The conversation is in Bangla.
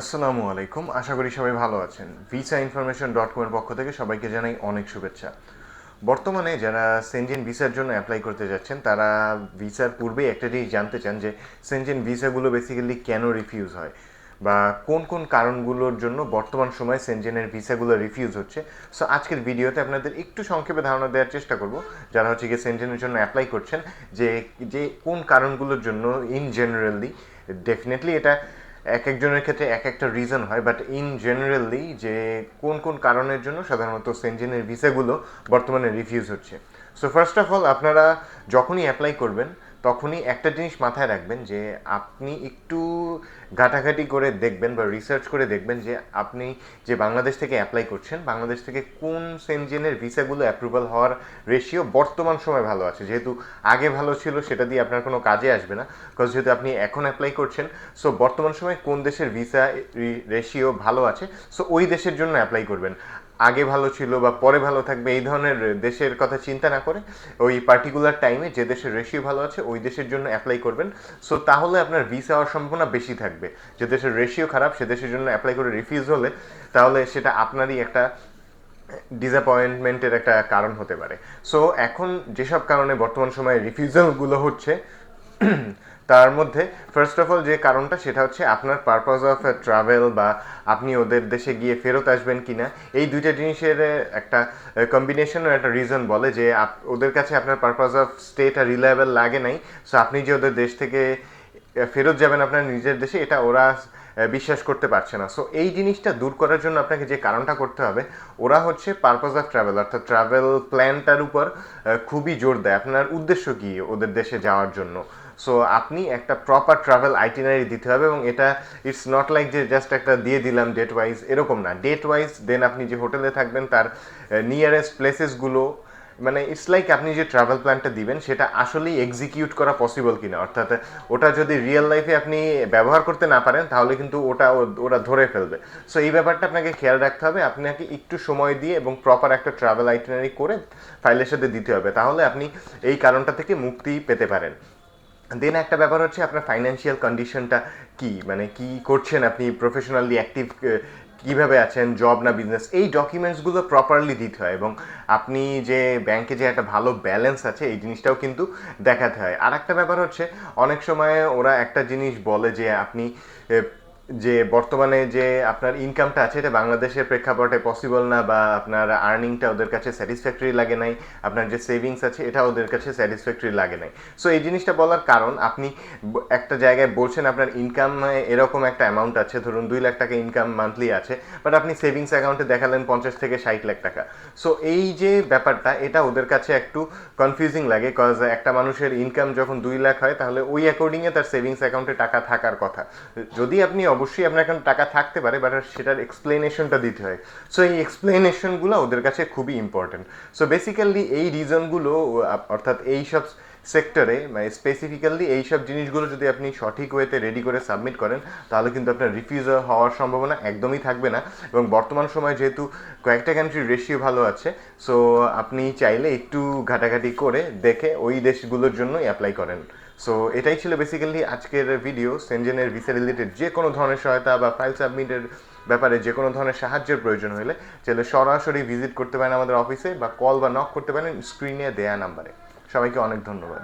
আসসালামু আলাইকুম। আশা করি সবাই ভালো আছেন। ভিসা ইনফরমেশন ডট কমের পক্ষ থেকে সবাইকে জানাই অনেক শুভেচ্ছা। বর্তমানে যারা সেনজেন ভিসার জন্য অ্যাপ্লাই করতে যাচ্ছেন, তারা ভিসার পূর্বেই একটা জিনিস জানতে চান যে সেনজেন ভিসাগুলো বেসিক্যালি কেন রিফিউজ হয়? বা কোন কোন কারণগুলোর জন্য বর্তমান সময়ে সেনজেনের ভিসাগুলো রিফিউজ হচ্ছে? সো আজকের ভিডিওতে আপনাদের একটু সংক্ষেপে ধারণা দেওয়ার চেষ্টা করব। যারা হচ্ছে গিয়ে সেনজেনের জন্য অ্যাপ্লাই করছেন, যে যে কোন কারণগুলোর জন্য ইন জেনারেলি ডেফিনেটলি এটা এক একজনের ক্ষেত্রে এক একটা রিজন হয় বাট ইন জেনারেলি যে কোন কোন কারণের জন্য সাধারণত সেনজেনের ভিসাগুলো বর্তমানে রিফিউজ হচ্ছে। সো ফার্স্ট অফ অল আপনারা যখনই অ্যাপ্লাই করবেন তখনই একটা জিনিস মাথায় রাখবেন যে আপনি একটু ঘাটাঘাটি করে দেখবেন বা রিসার্চ করে দেখবেন যে আপনি যে বাংলাদেশ থেকে অ্যাপ্লাই করছেন, বাংলাদেশ থেকে কোন সেনজেনের ভিসাগুলো অ্যাপ্রুভাল হওয়ার রেশিও বর্তমান সময় ভালো আছে? যেহেতু আগে ভালো ছিল, সেটা দিয়ে আপনার কোনো কাজে আসবে না বিকজ যেহেতু আপনি এখন অ্যাপ্লাই করছেন সো বর্তমান সময় কোন দেশের ভিসা রেশিও ভালো আছে? সো ওই দেশের জন্য অ্যাপ্লাই করবেন। আগে ভালো ছিল বা পরে ভালো থাকবে, এই ধরনের দেশের কথা চিন্তা না করে ওই পার্টিকুলার টাইমে যে দেশের রেশিও ভালো আছে, ওই দেশের জন্য অ্যাপ্লাই করবেন। সো তাহলে আপনার ভিসা হওয়ার সম্ভাবনা বেশি থাকবে। যে দেশের রেশিও খারাপ, সে দেশের জন্য অ্যাপ্লাই করে রিফিউজ হলে, তাহলে সেটা আপনারই একটা ডিসঅ্যাপয়েন্টমেন্টের একটা কারণ হতে পারে। সো এখন যেসব কারণে বর্তমান সময়ে রিফিউজালগুলো হচ্ছে তার মধ্যে ফার্স্ট অফ অল যে কারণটা, সেটা হচ্ছে আপনার পারপাস অফ ট্রাভেল বা আপনি ওদের দেশে গিয়ে ফেরত আসবেন কিনা, এই দুইটা জিনিসের একটা কম্বিনেশনের একটা রিজন বলে যে ওদের কাছে আপনার পারপাস অফ স্টেটা রিলায়েবল লাগে নাই সো আপনি যে ওদের দেশ থেকে ফেরত যাবেন আপনার নিজের দেশে, এটা ওরা বিশ্বাস করতে পারছে না। সো এই জিনিসটা দূর করার জন্য আপনাকে যে কারণটা করতে হবে, ওরা হচ্ছে পারপাস অফ ট্রাভেল অর্থাৎ ট্রাভেল প্ল্যানটার উপর খুবই জোর দেয়। আপনার উদ্দেশ্য কি ওদের দেশে যাওয়ার জন্য? সো আপনি একটা প্রপার ট্রাভেল আইটিনারি দিতে হবে এবং এটা ইটস নট লাইক যে জাস্ট একটা দিয়ে দিলাম ডেট ওয়াইজ এরকম না। ডেট ওয়াইজ দেন আপনি যে হোটেলে থাকবেন, তার নিয়ারেস্ট প্লেসেসগুলো মানে ইটস লাইক আপনি যে ট্রাভেল প্ল্যানটা দিবেন, সেটা আসলেই এক্সিকিউট করা পসিবল কিনা। অর্থাৎ, ওটা যদি রিয়েল লাইফে আপনি ব্যবহার করতে না পারেন, তাহলে কিন্তু ওটা, ওরা ধরে ফেলবে। সো এই ব্যাপারটা আপনাকে খেয়াল রাখতে হবে। আপনাকে একটু সময় দিয়ে এবং প্রপার একটা ট্রাভেল আইটিনারি করে ফাইলের সাথে দিতে হবে। তাহলে আপনি এই কারণটা থেকে মুক্তি পেতে পারেন। দেন একটা ব্যাপার হচ্ছে আপনার ফাইন্যান্সিয়াল কন্ডিশনটা কি? মানে কি করছেন আপনি? প্রফেশনালি অ্যাক্টিভ কীভাবে আছেন? জব না বিজনেস এই ডকুমেন্টসগুলো প্রপারলি দিতে হয় এবং আপনি যে ব্যাংকে যে একটা ভালো ব্যালেন্স আছে, এই জিনিসটাও কিন্তু দেখাতে হয়। আর একটা ব্যাপার হচ্ছে, অনেক সময় ওরা একটা জিনিস বলে যে আপনি যে বর্তমানে যে আপনার ইনকামটা আছে, এটা বাংলাদেশের প্রেক্ষাপটে পসিবল না বা আপনার আর্নিংটা ওদের কাছে স্যাটিসফ্যাক্টরি লাগে নাই, আপনার যে সেভিংস আছে, এটা ওদের কাছে স্যাটিসফ্যাক্টরি লাগে নাই। সো এই জিনিসটা বলার কারণ, আপনি একটা জায়গায় বলছেন আপনার ইনকাম এরকম একটা অ্যামাউন্ট আছে, ধরুন দুই লাখ টাকা ইনকাম মান্থলি আছে বাট আপনি সেভিংস অ্যাকাউন্টে দেখালেন পঞ্চাশ থেকে ষাট লাখ টাকা। সো এই যে ব্যাপারটা, এটা ওদের কাছে একটু কনফিউজিং লাগে কজ একটা মানুষের ইনকাম যখন দুই লাখ হয়, তাহলে ওই অ্যাকর্ডিংয়ে তার সেভিংস অ্যাকাউন্টে টাকা থাকার কথা। যদি আপনি অবশ্যই আপনার এখন টাকা থাকতে পারে বাট সেটার এক্সপ্লেনেশনটা দিতে হয়। সো এই এক্সপ্লেনেশনগুলো ওদের কাছে খুবই ইম্পর্টেন্ট সো বেসিক্যালি এই রিজনগুলো অর্থাৎ এই সব সেক্টরে মানে স্পেসিফিক্যালি এইসব জিনিসগুলো যদি আপনি সঠিক ওয়েতে রেডি করে সাবমিট করেন, তাহলে কিন্তু আপনার রিফিউজ হওয়ার সম্ভাবনা একদমই থাকবে না। এবং বর্তমান সময় যেহেতু কয়েকটা কান্ট্রির রেশিও ভালো আছে সো আপনি চাইলে একটু ঘাটাঘাটি করে দেখে ওই দেশগুলোর জন্যই অ্যাপ্লাই করেন। সো এটাই ছিল বেসিক্যালি আজকের ভিডিও সেনজেনের ভিসা রিলেটেড যে কোনো ধরনের সহায়তা বা ফাইল সাবমিটের ব্যাপারে যে কোনো ধরনের সাহায্যের প্রয়োজন হলে চাইলে সরাসরি ভিজিট করতে পারেন আমাদের অফিসে বা কল বা নক করতে পারেন স্ক্রিনে দেয়া নাম্বারে সবাইকে অনেক ধন্যবাদ।